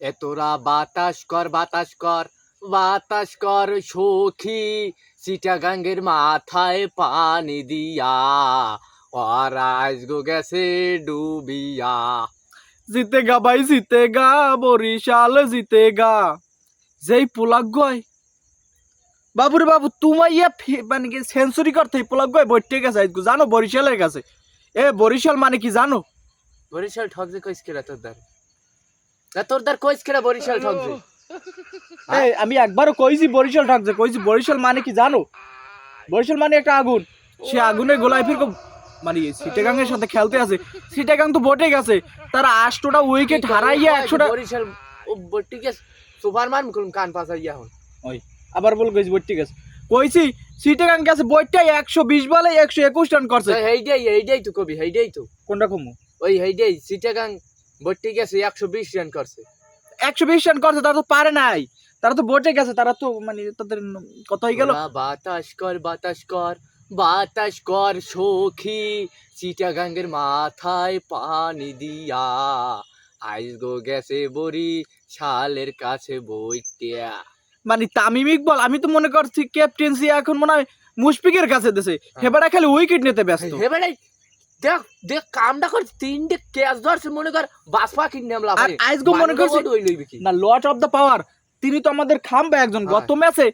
এ তোরা বাতাস কর বাতাস কর বাতাস কর সখী। চিটাগাঙ্গের মাথায় পানি দিয়া ওরা আজগো গেছে ডুবিয়া। জিতেগা ভাই জিতেগা বরিশাল জিতেগা যেই পোলাক গয় বাবুরে বাবু তোমার ইয়া মানে কি সেঞ্চুরি করতে পোলাক গয় বইটে গেছে জানো বরিশালের কাছে এ বরিশাল মানে কি জানো? বরিশাল ঠকছে কইস কেরা তোর দ্বার? তোর দ্বার কইস কেরা বরিশাল ঠকছে? এই আমি একবারও কইছি বরিশাল ঠাকছে কইছি বরিশাল মানে কি জানো? বরিশাল মানে একটা আগুন। সে আগুনে গোলায় ফির মানে সিটাগাংয়ের সাথে খেলতে আছে সিটাগাং তো বটে গেছে তার আষ্টটা উইকেট হারাইয়া একশোটা বরিশাল ও বটিকে সুপারম্যান কোন পাসাইয়া হন আবার বল কইছি বটে গেছে। কইছি সিটাগাং গেছে বইটাই একশো বিশ বলে একশো একুশ রান করছে। হেইডাই হেইডাই তো কবি হেইডাই তো। কোনটা কমু? ওই হেইডাই সিটাগাং গেছে একশো বিশ রান করছে। একশো বিশ রান করছে তারা তো পারে নাই। তারা তো বটে গেছে তারা তো মানে তাদের কত হয়ে গেল? বাতাস কর বাতাস কর বাতাস কর সখী। চিটাগাঙ্গের মাথায় পানি দিয়া। আইস গো গেছে বড়ি শালের কাছে বইটিয়া মানে তামিম ইকবল আমি তো মনে করছি ক্যাপ্টেন্সি এখন মনে হয় মুশফিকের কাছে দেশে হেবাটা খালি উইকেট নিতে ব্যস্ত। হেবে দেখ দেখ কামটা কর তিনটে ক্যাচ ধরছে মনে কর বাসপা কিনে আমলা আর মনে করছি না লট অফ দ্য পাওয়ার তিনি তো আমাদের খাম্বে একজন হ্যাঁ। গত ম্যাচে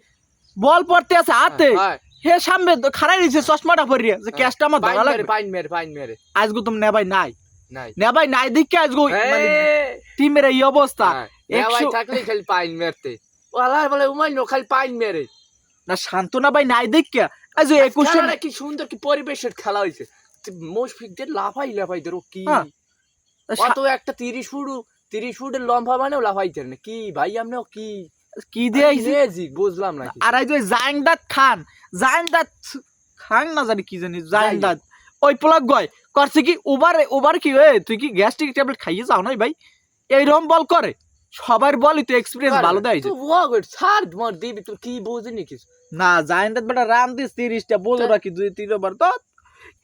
বল পড়তে আছে হাতে। হ্যাঁ, হে সামনে দিছে চশমাটা পরিয়ে। যে ক্যাচটা আমার ধরা লাগবে। পাইন মেরে পাইন মেরে। তুমি নেবাই নাই। নাই। নেবাই নাই মানে টিমের এই অবস্থা। হ্যাঁ, একশো- থাকলে খালি পাইন মেরতে। বলে উমাই নো খালি পাইন মেরে। না শান্তনা ভাই নাই দেখে। আজ একুশ রান- খেলাটা কি সুন্দর কি পরিবেশের খেলা হয়েছে মুশফিকদের লাফাই লাফাই ধরো কি? হ্যাঁ। কত একটা তিরিশ ফুট তিরিশ ফুটের লম্বা মানেও লাফাইতে না। কি ভাই আপনি কি? কি দিয়ে বুঝলাম না কি। আর এই যে জাইনদাত খান জাইনদাত খান না জানি কি জানি জাইনদাত। ওই প্লাগ গয় করছে কি ওভার ওভার কি? তুই কি গ্যাস্ট্রিক ট্যাবলেট খাইয়ে যাও নাই ভাই? এইরকম বল করে। সবার বলই তো এক্সপিরিয়েন্স ভালো দেয় ওয়াগট ছাড় মর দিবি তুই কি বুঝিনি কিছু? না জাইনদাত বেটা রান দিস তিরিশটা বোঝো রাখি দুই তিন ওভার তো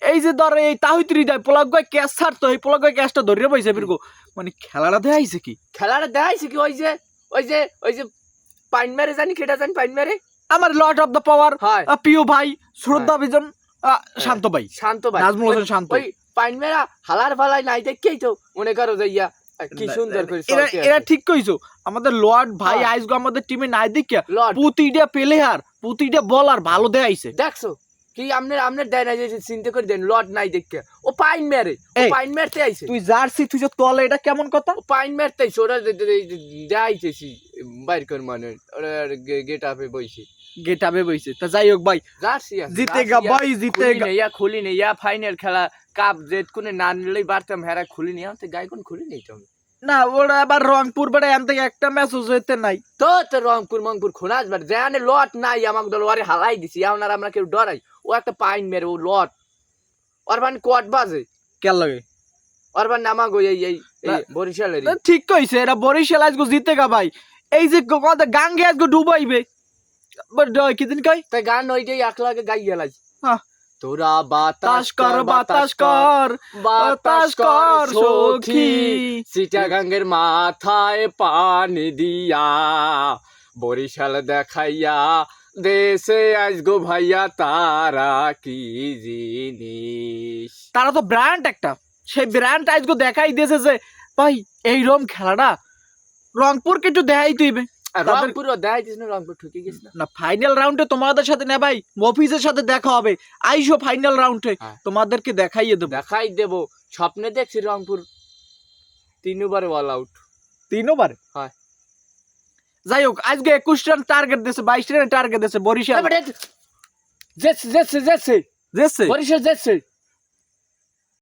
এই যে ধর এই তাহিত্রি দেয় প্লাগ গয় ক্যাচ ছাড়তো এই প্লাগ গয় ক্যাচটা ধরিয়ে পাইছে ফিরগো মানে খেলাটা দেখাইছে কি? খেলাটা দেখাইছে কি? ওই যে ওই যে ওই যে পাইন মেরে জানি কেটা জানি পাইন মেরে? আমার লর্ড অফ দ্য পাওয়ার হয়। প্রিয় ভাই শ্রদ্ধা বিজন শান্ত ভাই। শান্ত ভাই। নাজমুল হোসেন শান্ত। ওই পাইন মেরা হালার ফালাই নাই দেখেই তো মনে করো যে ইয়া কি সুন্দর করে এরা এরা ঠিক কইছো আমাদের লর্ড ভাই হ্যাঁ। আইসগো আমাদের টিমে নাই দেখিয়া প্রতিটা প্লেয়ার প্রতিটা বলার ভালো দেয়াইছে দেখছ? কি আমনে আমনে দেয় না যে চিন্তা করে দেন লর্ড নাই দেখে। ও পাইন মেরে ও পাইন মেরতে আইছে। তুই জার্সি তুই যে তলে এটা কেমন কথা? ও পাইন মেরতে আইছে ওরা বাইর করে মানে ওরা গেট আপে বইছে। গেট আবে বইছে। তা যাই হোক ভাই জার্সি জিতেগা জার্সি ভাই জিতেগা নেই, ইয়া খুলি নেই ইয়া ফাইনাল খেলা কাপ জেদ কোনে না নিলেই পারতাম হেরা খুলি নি আমি গাই কোন খুলি নেই তো। না ওরা আবার রংপুর বেড়ে এম থেকে একটা ম্যাচ হইতে নাই। তো তো রংপুর মংপুর খোনাজ জানে লট নাই আমাকে দল ওরে হালাই দিছি আর আমরা কেউ ডরাই। ও একটা পাইন মেরে ও লট। ওর মানে কোয়াট বাজে। কেন লাগে? ওর মানে আমাকে এই এই না- বরিশালের ঠিক কইছে এরা বরিশাল আজগো জিতেগা ভাই। এই যে কথা গাঙ্গে আজগো ডুবাইবে। বাট কি দিন কই তাই গান ওইটাই এক লাগে গাই গেলাই হ্যাঁ। তোরা বাতাস তাস কর বাতাস কর বাতাস কর সখী। চিটাগাঙ্গের মাথায় পানি দিয়া বরিশাল দেখাইয়া দেশে আসগো ভাইয়া তারা কি জিনিস? তারা তো ব্র্যান্ড একটা। সেই ব্র্যান্ড আজকে দেখাই দিয়েছে যে ভাই এই রকম খেলাটা রংপুরকে একটু দেখাই তুইবে রংপুর দেখাই দিস না রংপুর ঠুকে গেছ না? ফাইনাল রাউন্ডে তোমাদের সাথে না ভাই মফিজের সাথে দেখা হবে। আইসো ফাইনাল রাউন্ডে হ্যাঁ। তোমাদেরকে দেখাইয়ে দেবো। দেখাই দেব। স্বপ্নে দেখছি রংপুর। তিনবার অল আউট তিন ওভার হয়। যাই হোক আজকে একুশ রান টার্গেট দিয়েছে বাইশ রান টার্গেট দিয়েছে বরিশাল। জেসে জেসে জেছে জেসে? বরিশাল জেছে